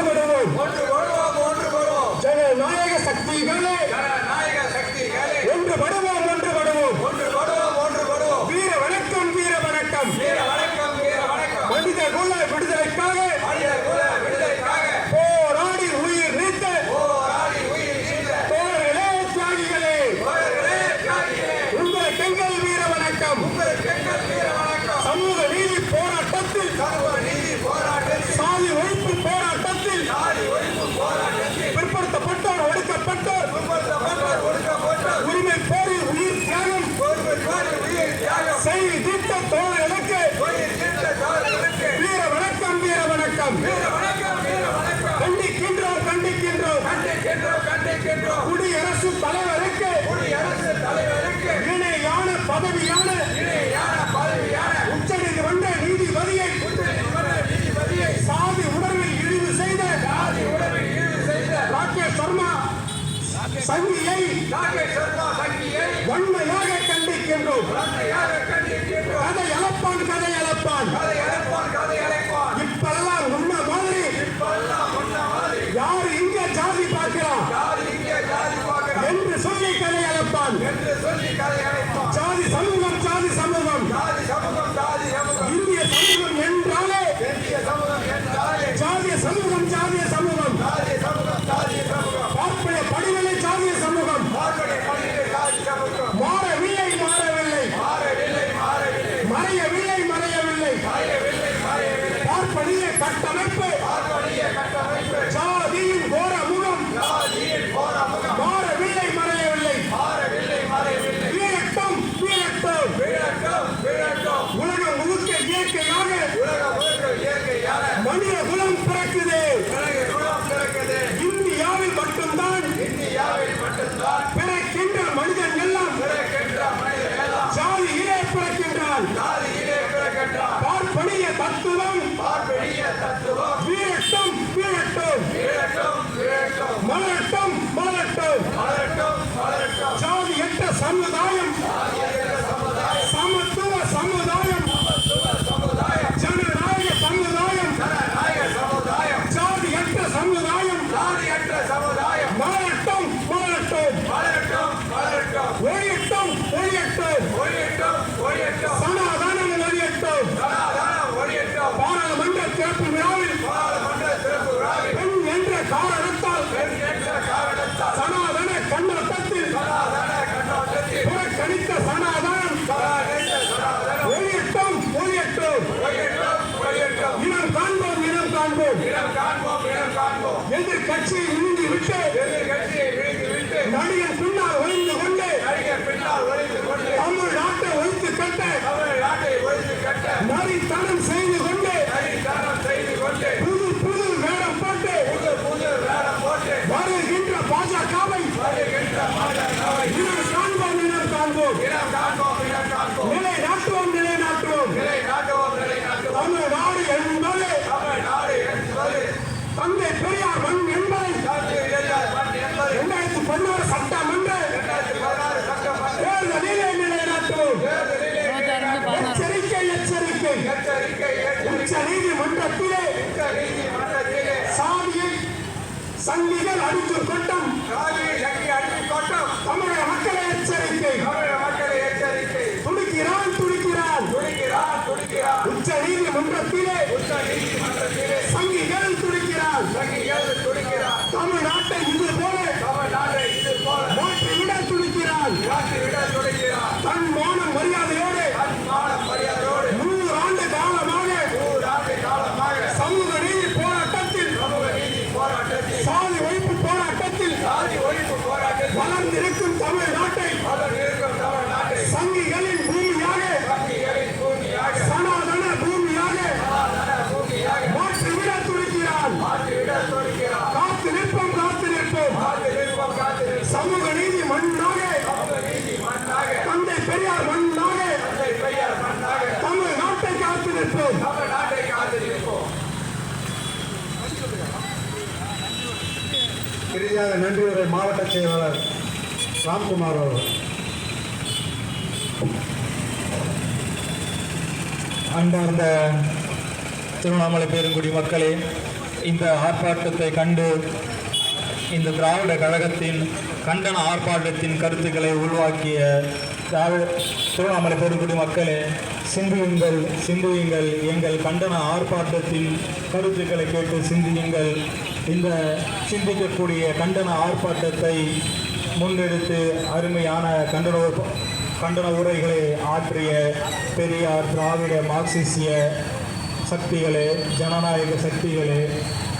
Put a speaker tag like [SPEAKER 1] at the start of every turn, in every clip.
[SPEAKER 1] ஒன்றுபடுவோம். ஒன்றுபடுவோம்
[SPEAKER 2] ஒன்றுபடுவோம்
[SPEAKER 1] ஜனநாயக சக்தி
[SPEAKER 2] மேலே சக்திகளே.
[SPEAKER 1] ஒன்றுபடுவோம். குடியரசு தலைவருக்கு
[SPEAKER 2] குடியரசு தலைவருக்கு
[SPEAKER 1] இணையான பதவியான
[SPEAKER 2] இணையான பதவியான
[SPEAKER 1] உச்ச நீதிமன்ற நீதிபதியை
[SPEAKER 2] உச்ச நீதிமன்ற நீதிபதியை
[SPEAKER 1] சாதி உடலில் இழிவு செய்த
[SPEAKER 2] சாதி உணர்வில் இழிவு செய்த
[SPEAKER 1] ராகேஷ் சர்மா சங்கியை
[SPEAKER 2] ராகேஷ் சர்மா சங்கியை
[SPEAKER 1] வன்மையாக கண்டிக்கின்றோம்.
[SPEAKER 2] வன்மையாக கண்டிக்கின்றோம்.
[SPEAKER 1] கதை அழப்பான் கதை அழப்பான்
[SPEAKER 2] கதை கதை அழைப்பான்
[SPEAKER 1] என்று சொல்லி கதை பார்ப்பனிய தத்துவம்
[SPEAKER 2] பார்ப்பனிய
[SPEAKER 1] சங்கிகள்
[SPEAKER 2] அடித்து கொட்டும்
[SPEAKER 1] வளர்ந்திருக்கும்
[SPEAKER 2] தமிழ் நாட்டை
[SPEAKER 1] சங்கிகளின் பூமியாக சனாதன பூமியாக மாற்றிவிட துடிக்கிறான் காத்து நிற்போம் காத்து நிற்போம். சமூக நீதி மண்ணாக தந்தை பெரியார் மண்ணாக
[SPEAKER 2] தமிழ்
[SPEAKER 1] நாட்டை காத்து நிற்போம்.
[SPEAKER 3] இறுதியாக நன்றியுரை மாவட்ட செயலாளர். ராம்குமார் அவர்கள்.
[SPEAKER 4] அன்பார்ந்த திருவண்ணாமலை பெருங்குடி மக்களே இந்த ஆர்ப்பாட்டத்தை கண்டு இந்த திராவிட கழகத்தின் கண்டன ஆர்ப்பாட்டத்தின் கருத்துக்களை உருவாக்கிய திராவிட திருவண்ணாமலை பெருங்குடி மக்களே சிந்தியுங்கள் சிந்தியுங்கள். எங்கள் கண்டன ஆர்ப்பாட்டத்தின் கருத்துக்களை கேட்டு சிந்தியுங்கள். இந்த சிந்திக்கக்கூடிய கண்டன ஆர்ப்பாட்டத்தை முன்னெடுத்து அருமையான கண்டன கண்டன உரைகளை ஆற்றிய பெரியார் திராவிட மார்க்சிசிய சக்திகளே ஜனநாயக சக்திகளே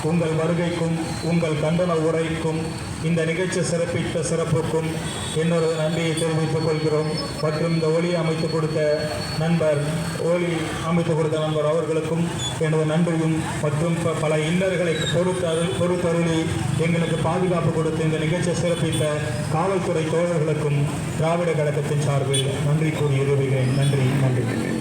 [SPEAKER 4] உங்கள் வருகைக்கும் உங்கள் கண்டன உரைக்கும் இந்த நிகழ்ச்சி சிறப்பித்த சிறப்புக்கும் என்னொரு நன்றியை தெரிவித்துக் கொள்கிறோம். மற்றும் இந்த ஒளி அமைத்து கொடுத்த நண்பர் ஒளி அமைத்து கொடுத்த நண்பர் அவர்களுக்கும் எனது நன்றியும் மற்றும் ப- பல இன்னர்களை பொறுத்தரு பொறுத்தருளி எங்களுக்கு பாதுகாப்பு கொடுத்து இந்த நிகழ்ச்சியை சிறப்பித்த காவல்துறை தோழர்களுக்கும் திராவிட கழகத்தின் சார்பில் நன்றி கூறி இருவுகிறேன் நன்றி நன்றி.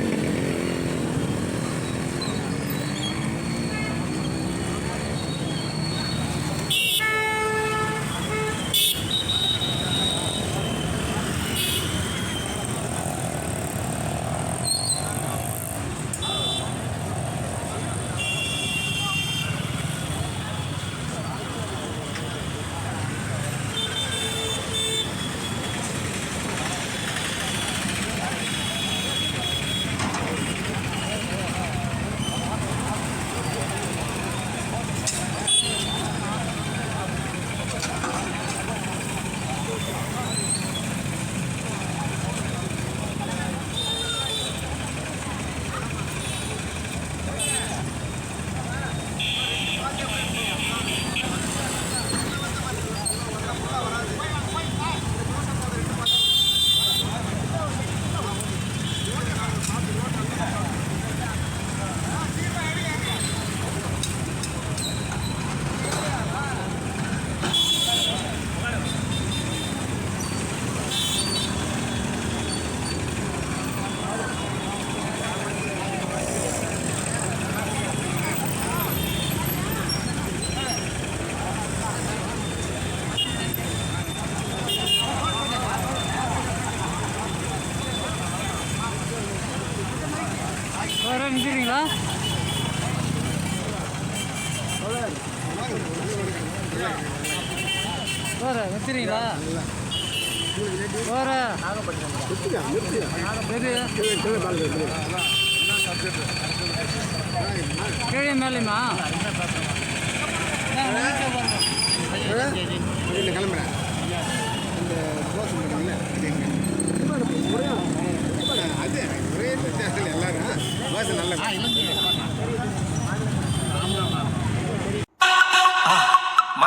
[SPEAKER 5] நிற்கிறீங்களா வர எது கீழே மேலேயுமா?
[SPEAKER 6] கிளம்புறேன்